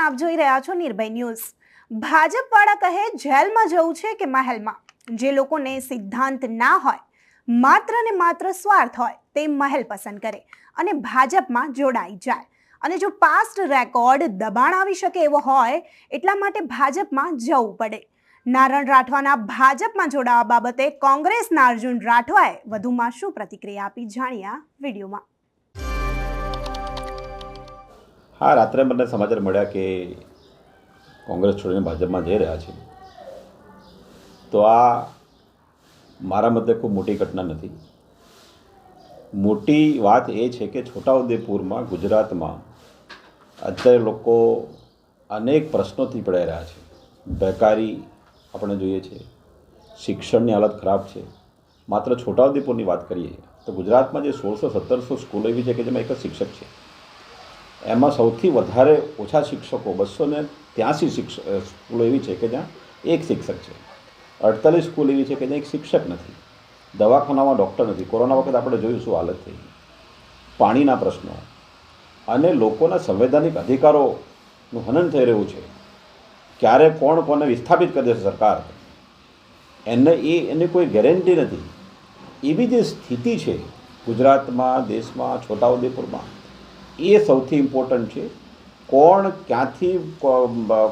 આપ જોઈ રહ્યા છો નિર્ભય ન્યૂઝ. ભાજપવાળા કહે, જેલમાં જવું છે કે મહેલમાં? જે લોકોને સિદ્ધાંત ના હોય, માત્ર ને માત્ર સ્વાર્થ હોય, તે મહેલ પસંદ કરે અને ભાજપમાં જોડાઈ જાય. અને જો પાસ્ટ રેકોર્ડ દબાણ આવી શકે એવો હોય, એટલા માટે ભાજપમાં જવું પડે. નારણ રાઠવાના ભાજપમાં જોડાવા બાબતે કોંગ્રેસના અર્જુન રાઠવાએ વધુમાં શું પ્રતિક્રિયા આપી જાણ્યા વિડીયોમાં. હા રાત્રે મને સમાચાર મળ્યા કે કોંગ્રેસ છોડીને ભાજપમાં જઈ રહ્યા છે. તો આ મારા મતે ખૂબ મોટી ઘટના નથી. મોટી વાત એ છે કે છોટાઉદેપુરમાં ગુજરાતમાં અત્યારે લોકો અનેક પ્રશ્નોથી પડાઈ રહ્યા છે. બેકારી આપણે જોઈએ છે. શિક્ષણની હાલત ખરાબ છે. માત્ર છોટાઉદેપુરની વાત કરીએ તો ગુજરાતમાં જે સોળસો સત્તરસો સ્કૂલો એવી છે કે જેમાં એક જ શિક્ષક છે. એમાં સૌથી વધારે ઓછા શિક્ષકો, બસો ને ત્યાંસી શિક્ષક સ્કૂલો એવી છે કે જ્યાં એક શિક્ષક છે. અડતાલીસ સ્કૂલ એવી છે કે જ્યાં એક શિક્ષક નથી. દવાખાનામાં ડૉક્ટર નથી. કોરોના વખત આપણે જોયું શું હાલત થઈ. પાણીના પ્રશ્નો અને લોકોના સંવૈધાનિક અધિકારોનું હનન થઈ રહ્યું છે. ક્યારે કોણ કોને વિસ્થાપિત કરી દેશે સરકાર? એને એ, એની કોઈ ગેરંટી નથી. એવી જે સ્થિતિ છે ગુજરાતમાં, દેશમાં, છોટાઉદેપુરમાં એ સૌથી ઇમ્પોર્ટન્ટ છે. કોણ ક્યાંથી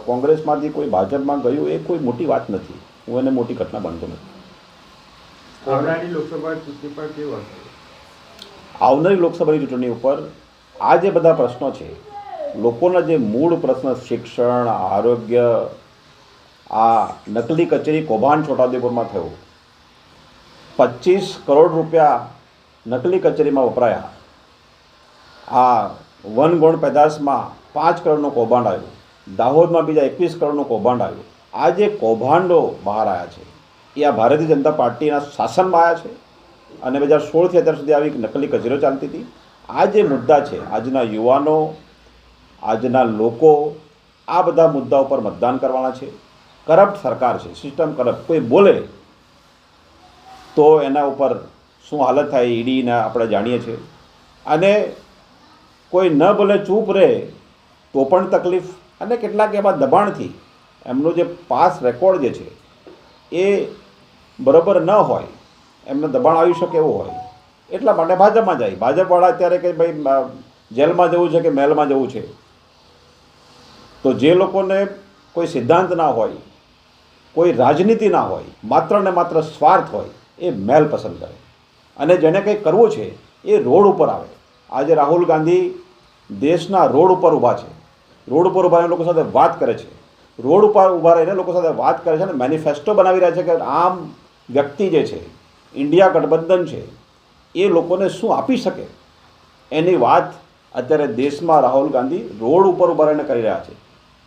કોંગ્રેસમાંથી કોઈ ભાજપમાં ગયું એ કોઈ મોટી વાત નથી. હું એને મોટી ઘટના માનતો નથી. આવનારી લોકસભા ચૂંટણી પર કેવું આવનારી લોકસભાની ચૂંટણી ઉપર આ જે બધા પ્રશ્નો છે લોકોના જે મૂળ પ્રશ્ન શિક્ષણ આરોગ્ય આ નકલી કચેરી કૌભાંડ છોટાઉદેપુરમાં થયું. પચીસ કરોડ રૂપિયા નકલી કચેરીમાં વપરાયા. આ વન ગુણ પેદાશમાં પાંચ કરોડનું કૌભાંડ આવ્યું. દાહોદમાં બીજા એકવીસ કરોડનું કૌભાંડ આવ્યું. આ જે કૌભાંડો બહાર આવ્યા છે, એ આ ભારતીય જનતા પાર્ટીના શાસનમાં આવ્યા છે અને બે હજાર સોળથી અત્યાર સુધી આવી નકલી કચેરીઓ ચાલતી હતી. આ જે મુદ્દા છે, આજના યુવાનો, આજના લોકો, આ બધા મુદ્દા ઉપર મતદાન કરવાના છે. કરપ્ટ સરકાર છે સિસ્ટમ કરપ્ટ. કોઈ બોલે તો એના ઉપર શું હાલત થાય, ઈડીને આપણે જાણીએ છીએ. અને કોઈ ન ભલે ચૂપ રહે, તો પણ તકલીફ અને કેટલાક એવા દબાણથી એમનો જે પાસ રેકોર્ડ જે છે, એ બરાબર ન હોય, એમને દબાણ આવી શકે એવું હોય. એટલા માટે ભાજપમાં જાય. ભાજપવાળા અત્યારે કે ભાઈ જેલમાં જવું છે કે મહેલમાં જવું છે? તો જે લોકોને કોઈ સિદ્ધાંત ના હોય, કોઈ રાજનીતિ ના હોય, માત્ર ને માત્ર સ્વાર્થ હોય, એ મહેલ પસંદ કરે. અને જેને કંઈ કરવું છે, એ રોડ ઉપર આવે. આજે રાહુલ ગાંધી દેશના રોડ ઉપર ઊભા છે. રોડ ઉપર ઊભા લોકો સાથે વાત કરે છે. રોડ ઉપર ઊભા રહીને લોકો સાથે વાત કરે છે અને મેનિફેસ્ટો બનાવી રહ્યા છે કે આમ વ્યક્તિ જે છે, ઇન્ડિયા ગઠબંધન છે, એ લોકોને શું આપી શકે? એની વાત અત્યારે દેશમાં રાહુલ ગાંધી રોડ ઉપર ઊભા રહીને કરી રહ્યા છે.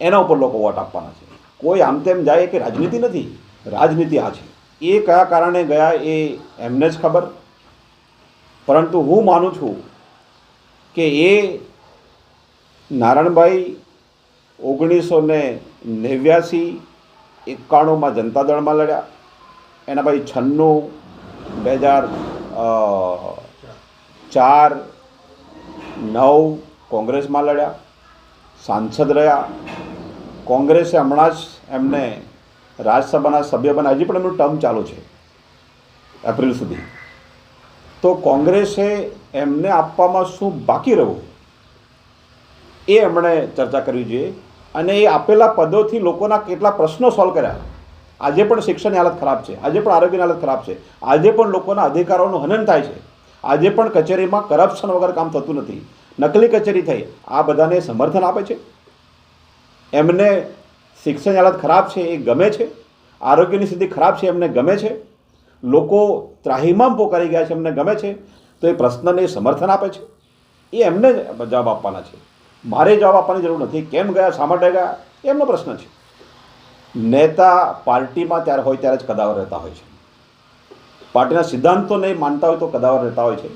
એના ઉપર લોકો વોટ આપવાના છે. કોઈ આમ તેમ જાય કે રાજનીતિ નથી. રાજનીતિ આ છે. એ કયા કારણે ગયા એ એમને જ ખબર. પરંતુ હું માનું છું કે એ નારાયણભાઈ ઓગણીસો ને નેવ્યાસી એકાણુંમાં જનતા દળમાં લડ્યા. એના પછી છન્નું, બે હજાર ચાર, નવ કોંગ્રેસમાં લડ્યા. સાંસદ રહ્યા. કોંગ્રેસે હમણાં જ એમને રાજ્યસભાના સભ્ય બન્યા હજી પણ એમનું ટર્મ ચાલુ છે. એપ્રિલ સુધી. તો કોંગ્રેસે એમને આપવામાં શું બાકી રહ્યું? એ એમણે ચર્ચા કરવી જોઈએ. અને એ આપેલા પદોથી લોકોના કેટલા પ્રશ્નો સોલ્વ કર્યા. આજે પણ શિક્ષણની હાલત ખરાબ છે. આજે પણ આરોગ્યની હાલત ખરાબ છે. આજે પણ લોકોના અધિકારોનું હનન થાય છે. આજે પણ કચેરીમાં કરપ્શન વગર કામ થતું નથી. નકલી કચેરી થઈ. આ બધાને સમર્થન આપે છે? એમને શિક્ષણની હાલત ખરાબ છે એ ગમે છે? આરોગ્યની સ્થિતિ ખરાબ છે એમને ગમે છે? લોકો ત્રાહીમામ પોકારી ગયા છે, એમને ગમે છે, તો એ પ્રશ્નને સમર્થન આપે છે. એ એમને જવાબ આપવાના છે. મારે જવાબ આપવાની જરૂર નથી. કેમ ગયા, શા માટે ગયા? એમનો પ્રશ્ન છે. નેતા પાર્ટીમાં ત્યારે હોય ત્યારે જ કદાવર રહેતા હોય છે. પાર્ટીના સિદ્ધાંતો નહીં માનતા હોય તો કદાવર રહેતા હોય છે.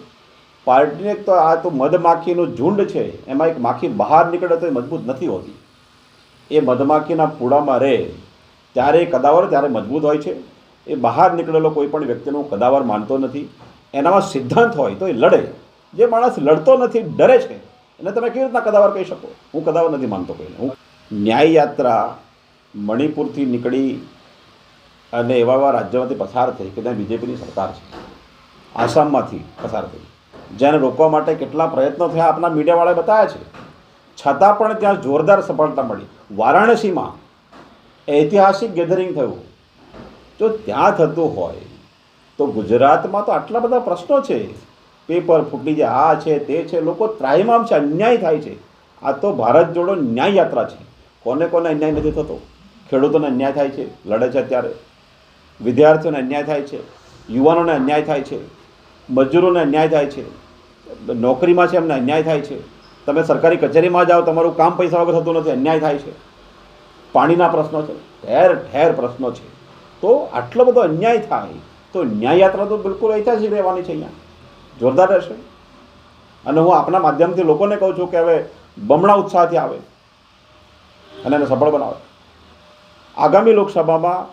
પાર્ટીને તો આ તો મધમાખીનું ઝુંડ છે. એમાં એક માખી બહાર નીકળે તો એ મજબૂત નથી હોતી. એ મધમાખીના પૂડામાં રહે. ત્યારે કદાવર, ત્યારે મજબૂત હોય છે. એ બહાર નીકળેલો કોઈ પણ વ્યક્તિનો કદાવર માનતો નથી. એનામાં સિદ્ધાંત હોય તો એ લડે. જે માણસ લડતો નથી, ડરે છે, એને તમે કેવી રીતના કદાવર કહી શકો? હું કદાવર નથી માનતો કોઈને. હું ન્યાય યાત્રા મણિપુરથી નીકળી અને એવા એવા રાજ્યોમાંથી પસાર થઈ કે ત્યાં બીજેપીની સરકાર છે. આસામમાંથી પસાર થઈ. જેને રોકવા માટે કેટલા પ્રયત્નો થયા આપણા મીડિયાવાળાએ બતાવ્યા છે. છતાં પણ ત્યાં જોરદાર સફળતા મળી. વારાણસીમાં ઐતિહાસિક ગેધરિંગ થયું. જો ત્યાં થતું હોય, તો ગુજરાતમાં તો આટલા બધા પ્રશ્નો છે. પેપર ફૂટી જાય, આ છે, તે છે, લોકો ત્રાહીમામ છે, અન્યાય થાય છે. આ તો ભારત જોડો ન્યાય યાત્રા છે. કોને કોને અન્યાય નથી થતો? ખેડૂતોને અન્યાય થાય છે, લડે છે અત્યારે. વિદ્યાર્થીઓને અન્યાય થાય છે, યુવાનોને અન્યાય થાય છે, મજૂરોને અન્યાય થાય છે, નોકરીમાં છે એમને અન્યાય થાય છે. તમે સરકારી કચેરીમાં જાઓ, તમારું કામ પૈસા વગર થતું નથી, અન્યાય થાય છે. પાણીના પ્રશ્નો છે, ઠેર ઠેર પ્રશ્નો છે. તો આટલો બધો અન્યાય થાય, તો ન્યાય યાત્રા તો બિલકુલ ઐતિહાસિક રહેવાની છે અહીંયા. જોરદાર રહેશે. અને હું આપના માધ્યમથી લોકોને કહું છું કે હવે બમણા ઉત્સાહથી આવે અને એને સફળ બનાવે. આગામી લોકસભામાં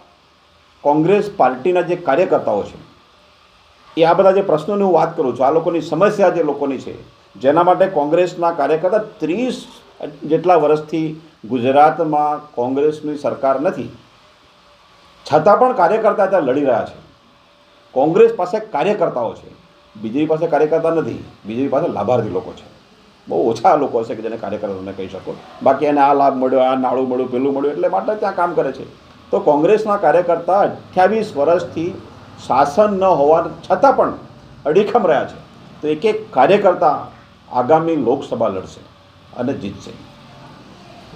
કોંગ્રેસ પાર્ટીના જે કાર્યકર્તાઓ છે, એ આ બધા જે પ્રશ્નોની હું વાત કરું છું, આ લોકોની સમસ્યા જે લોકોની છે, જેના માટે કોંગ્રેસના કાર્યકર્તા ત્રીસ જેટલા વર્ષથી ગુજરાતમાં કોંગ્રેસની સરકાર નથી છતાં પણ કાર્યકર્તા ત્યાં લડી રહ્યા છે. કોંગ્રેસ પાસે કાર્યકર્તાઓ છે. બીજેપી પાસે કાર્યકર્તા નથી. બીજેપી પાસે લાભાર્થી લોકો છે. બહુ ઓછા લોકો હશે કે જેને કાર્યકર્તાઓને કહી શકો. બાકી એને આ લાભ મળ્યો, આ નાળું મળ્યું, પેલું મળ્યું એટલે માટે ત્યાં કામ કરે છે. તો કોંગ્રેસના કાર્યકર્તા અઠ્યાવીસ વર્ષથી શાસન ન હોવા છતાં પણ અડીખમ રહ્યા છે. તો એક એક કાર્યકર્તા આગામી લોકસભા લડશે અને જીતશે.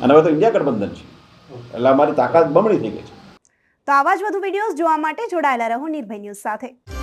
અને હવે તો ઇન્ડિયા ગઠબંધન છે. એટલે અમારી તાકાત બમણી થઈ ગઈ છે. તો આવા જ વધુ વિડીયોઝ જોવા માટે જોડાયેલા રહો નિર્ભય ન્યૂઝ સાથે.